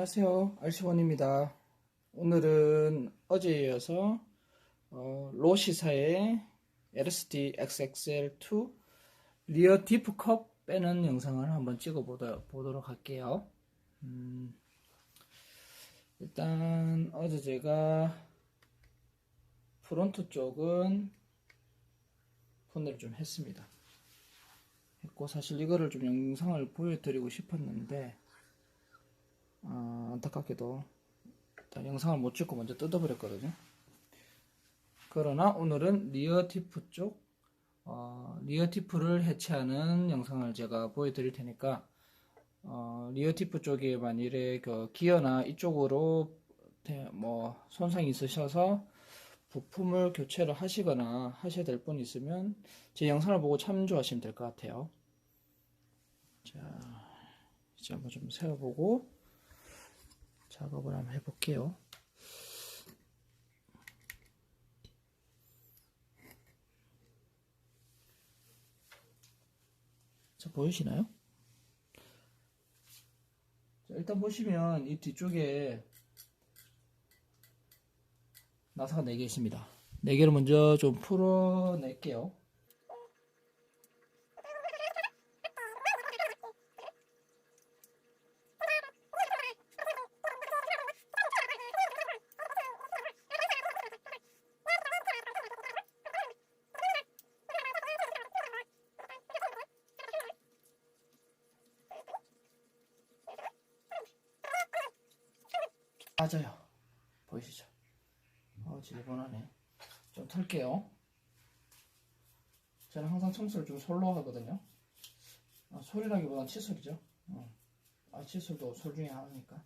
안녕하세요. RC1입니다. 오늘은 어제에 이어서 어, 로시사의 LSD XXL2 리어 디프컵 빼는 영상을 한번 찍어 보도록 할게요. 음, 일단 어제 제가 프론트 쪽은 폰을 좀 했습니다. 했고 사실 이거를 좀 영상을 보여드리고 싶었는데 아, 안타깝게도 영상을 못 찍고 먼저 뜯어버렸거든요. 그러나 오늘은 리어 티프 쪽 어, 리어 티프를 해체하는 영상을 제가 보여드릴 테니까 어, 리어 티프 쪽에 만일에 그 기어나 이쪽으로 대- 뭐 손상이 있으셔서 부품을 교체를 하시거나 하셔야 될 분 있으면 제 영상을 보고 참조하시면 될 것 같아요. 자, 이제 한번 좀 세워보고 작업을 한번 해볼게요. 자, 보이시나요? 자, 일단 보시면 이 뒤쪽에 나사가 4개 있습니다. 4개를 먼저 좀 풀어낼게요. 맞아요. 보이시죠? 어, 지저분하네. 좀 털게요. 저는 항상 청소를 좀 솔로 하거든요. 아, 솔이라기보단 칫솔이죠. 어. 아, 칫솔도 솔 중에 하나니까.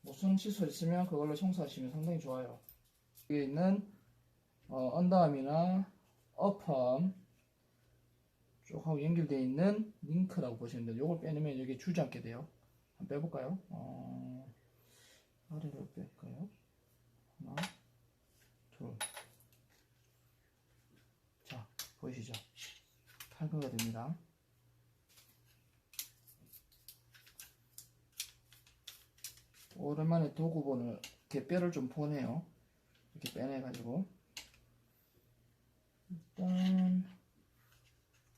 무슨 칫솔 있으면 그걸로 청소하시면 상당히 좋아요. 여기 있는 어, 언더암이나 어펌 쪽하고 연결되어 있는 링크라고 보시면 돼요. 이걸 빼내면 여기 주지 않게 돼요. 한번 빼볼까요? 어, 아래로 뺄까요? 하나, 둘. 자, 보이시죠? 탈거가 됩니다. 오랜만에 도구본을 개뼈를 좀 보네요. 이렇게 빼내가지고 일단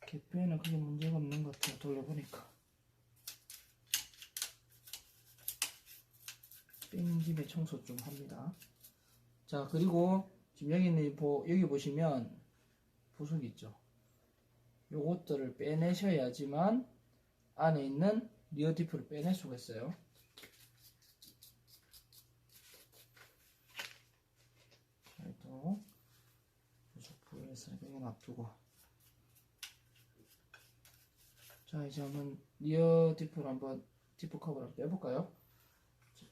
개뼈에는 크게 문제가 없는 것 같아요. 돌려보니까 뺀 김에 청소 좀 합니다. 자 그리고 지금 여기 있는 여기 보시면 부속 있죠. 요것들을 빼내셔야지만 안에 있는 리어 디프를 빼낼 수가 있어요. 저희도 부속 부위를 있으니까 이거 놔두고 자 이제 한번 리어 디프를 한번 디프 커버를 빼볼까요?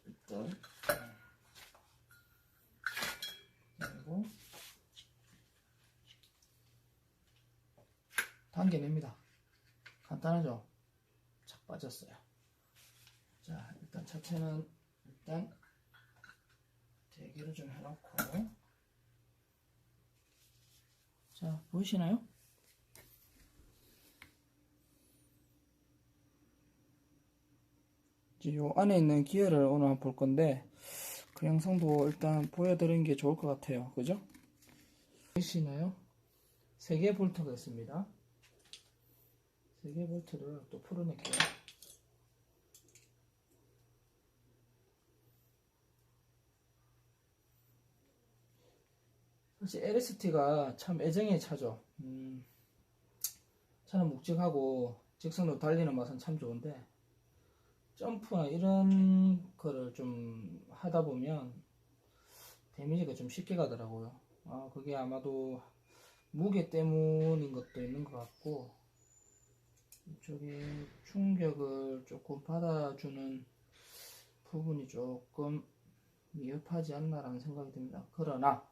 자, 일단 그리고 당겨냅니다. 간단하죠? 착 빠졌어요. 자, 일단 차체는 일단 대기를 좀 해놓고 자, 보이시나요? 요 안에 있는 기어를 오늘 한번 볼 건데 그 영상도 일단 보여드리는 게 좋을 것 같아요. 그죠? 보이시나요? 3개 볼트가 있습니다. 3개 볼트를 또 풀어낼게요. 사실 LST가 참 애정의 차죠. 음, 차는 묵직하고 직선으로 달리는 맛은 참 좋은데 점프나 이런 거를 좀 하다 보면 데미지가 좀 쉽게 가더라고요. 아, 그게 아마도 무게 때문인 것도 있는 것 같고 이쪽에 충격을 조금 받아주는 부분이 조금 미흡하지 않나라는 생각이 듭니다. 그러나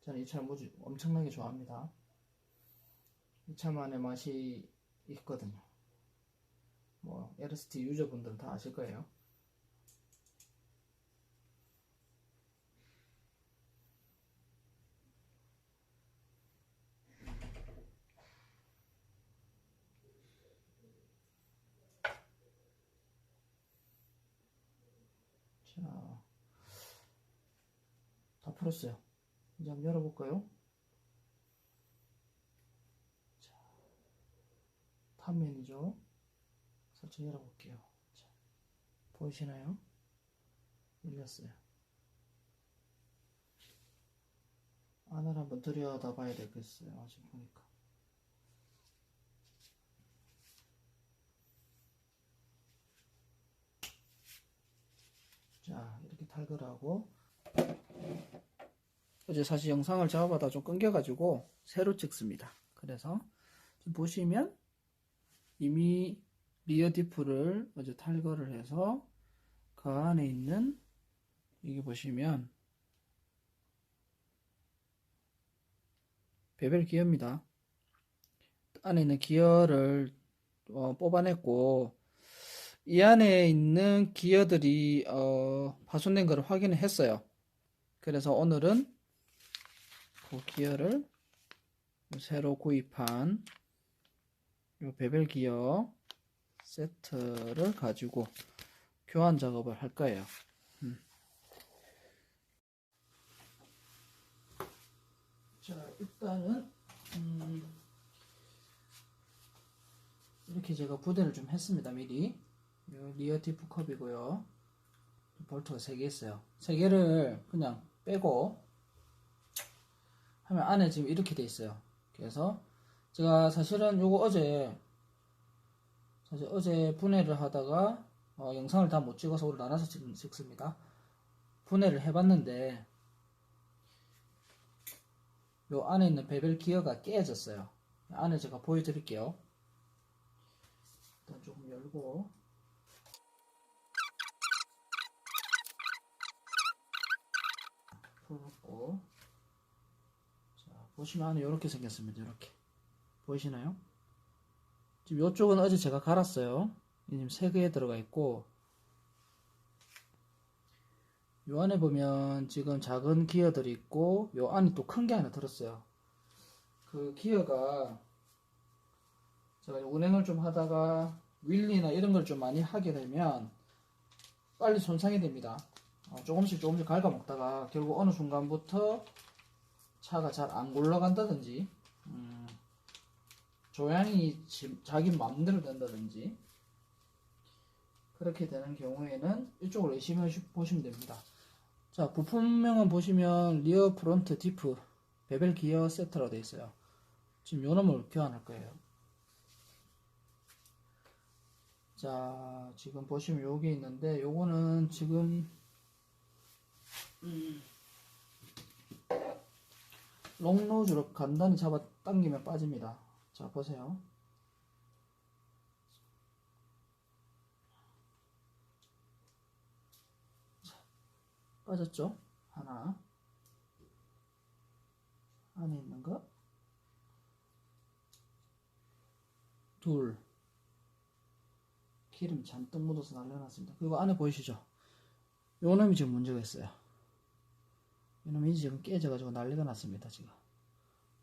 저는 이 차를 무지 엄청나게 좋아합니다. 이 차만의 맛이 있거든요. 뭐 LST 유저분들은 다 아실 거예요. 자, 다 풀었어요. 이제 한번 열어볼까요? 자, 탑면이죠. 살짝 열어볼게요. 자, 보이시나요? 열렸어요. 안을 한번 들여다 봐야 되겠어요. 지금 보니까. 자, 이렇게 탈거하고 어제 사실 영상을 잡아다 좀 끊겨가지고 새로 찍습니다. 그래서 보시면 이미 리어 디프를 어제 탈거를 해서 그 안에 있는 여기 보시면 베벨 기어입니다. 안에 있는 기어를 어, 뽑아냈고 이 안에 있는 기어들이 어, 파손된 것을 확인을 했어요. 그래서 오늘은 그 기어를 새로 구입한 이 베벨 기어 세트를 가지고 교환 작업을 할 거예요. 음. 자, 일단은 음, 이렇게 제가 부대를 좀 했습니다. 미리 요 리어 디프 컵이고요. 볼트가 3개 있어요. 3개를 그냥 빼고 하면 안에 지금 이렇게 돼 있어요. 그래서 제가 사실은 요거 어제 사실 어제 분해를 하다가 어, 영상을 다 못 찍어서 오늘 나눠서 찍, 찍습니다. 분해를 해봤는데 요 안에 있는 베벨 기어가 깨졌어요. 안에 제가 보여드릴게요. 일단 조금 열고 풀었고 자 보시면 안에 이렇게 생겼습니다. 이렇게 보이시나요? 지금 이쪽은 어제 제가 갈았어요. 지금 세 개에 들어가 있고 요 안에 보면 지금 작은 기어들이 있고 요 안에 또 큰 게 하나 들었어요. 그 기어가 제가 운행을 좀 하다가 윌리나 이런 걸 좀 많이 하게 되면 빨리 손상이 됩니다. 어, 조금씩 조금씩 갉아 먹다가 결국 어느 순간부터 차가 잘 안 굴러간다든지 음, 조향이 지- 자기 마음대로 된다든지 그렇게 되는 경우에는 이쪽으로 하시- 보시면 됩니다. 자 부품명은 보시면 리어 프론트 디프 베벨 기어 세트라고 되어 있어요. 지금 요 놈을 교환할 거예요. 자 지금 보시면 요게 있는데 요거는 지금 음, 롱노즈로 간단히 잡아 당기면 빠집니다. 자 보세요. 자, 빠졌죠? 하나 안에 있는 거 둘. 기름 잔뜩 묻어서 날려놨습니다. 그리고 안에 보이시죠? 요 놈이 지금 문제가 있어요. 이 놈이 지금 깨져가지고 난리가 났습니다. 지금.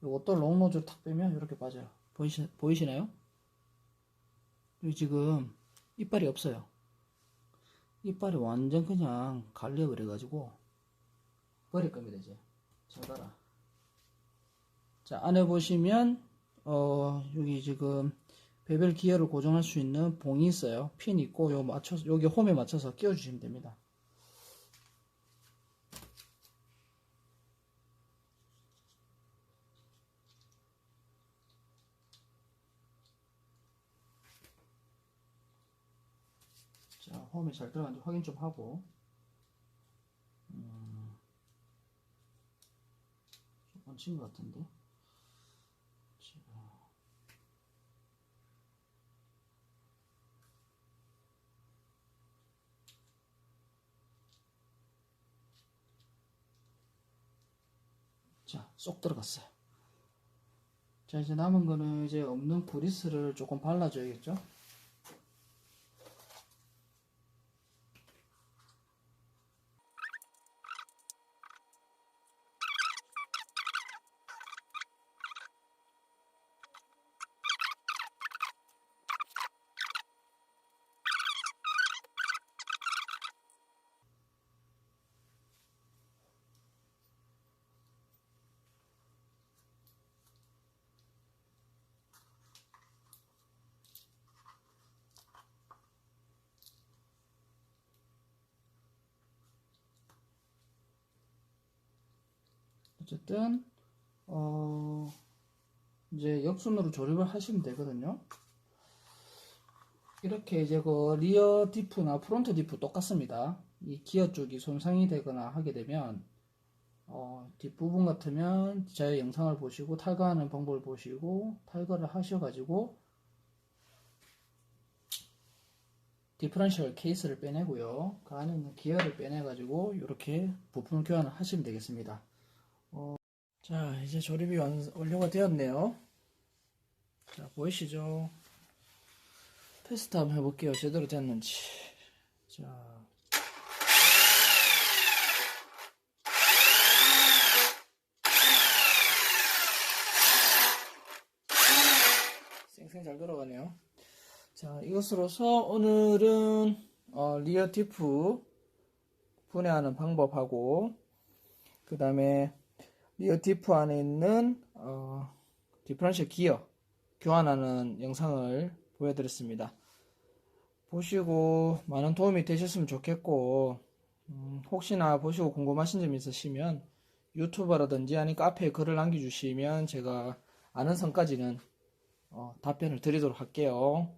요거 또 롱노즈를 탁 빼면 이렇게 빠져요. 보이시, 보이시나요? 여기 지금 이빨이 없어요. 이빨이 완전 그냥 갈려버려가지고 버릴 겁니다, 이제. 잘 봐라. 자, 안에 보시면, 어, 여기 지금 베벨 기어를 고정할 수 있는 봉이 있어요. 핀 있고, 요 맞춰서, 여기 홈에 맞춰서 끼워주시면 됩니다. 자, 홈에 잘 들어가는지 확인 좀 하고, 음, 좀 얹힌 것 같은데. 자, 자, 쏙 들어갔어요. 자, 이제 남은 거는 이제 없는 그리스를 조금 발라줘야겠죠? 어쨌든 어 이제 역순으로 조립을 하시면 되거든요. 이렇게 이제 그 리어 디프나 프론트 디프 똑같습니다. 이 기어 쪽이 손상이 되거나 하게 되면 어, 뒷부분 같으면 제 영상을 보시고 탈거하는 방법을 보시고 탈거를 하셔가지고 디퍼런셜 케이스를 빼내고요. 그 안에 있는 기어를 빼내가지고 이렇게 부품 교환을 하시면 되겠습니다. 어, 자 이제 조립이 완, 완료가 되었네요. 자 보이시죠? 테스트 한번 해볼게요. 제대로 됐는지. 자. 쌩쌩 잘 돌아가네요. 자, 이것으로서 오늘은 어, 리어 디프 분해하는 방법하고 그 다음에 리어 디프 안에 있는 어, 디퍼런셜 기어 교환하는 영상을 보여드렸습니다. 보시고 많은 도움이 되셨으면 좋겠고 음, 혹시나 보시고 궁금하신 점 있으시면 유튜버라든지 아니 카페에 글을 남겨주시면 제가 아는 선까지는 어, 답변을 드리도록 할게요.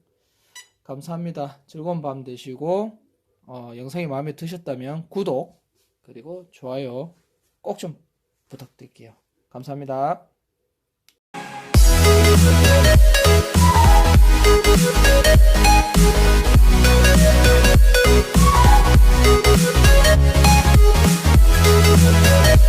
감사합니다. 즐거운 밤 되시고 어, 영상이 마음에 드셨다면 구독 그리고 좋아요 꼭 좀 부탁드릴게요. 감사합니다. We'll be right back.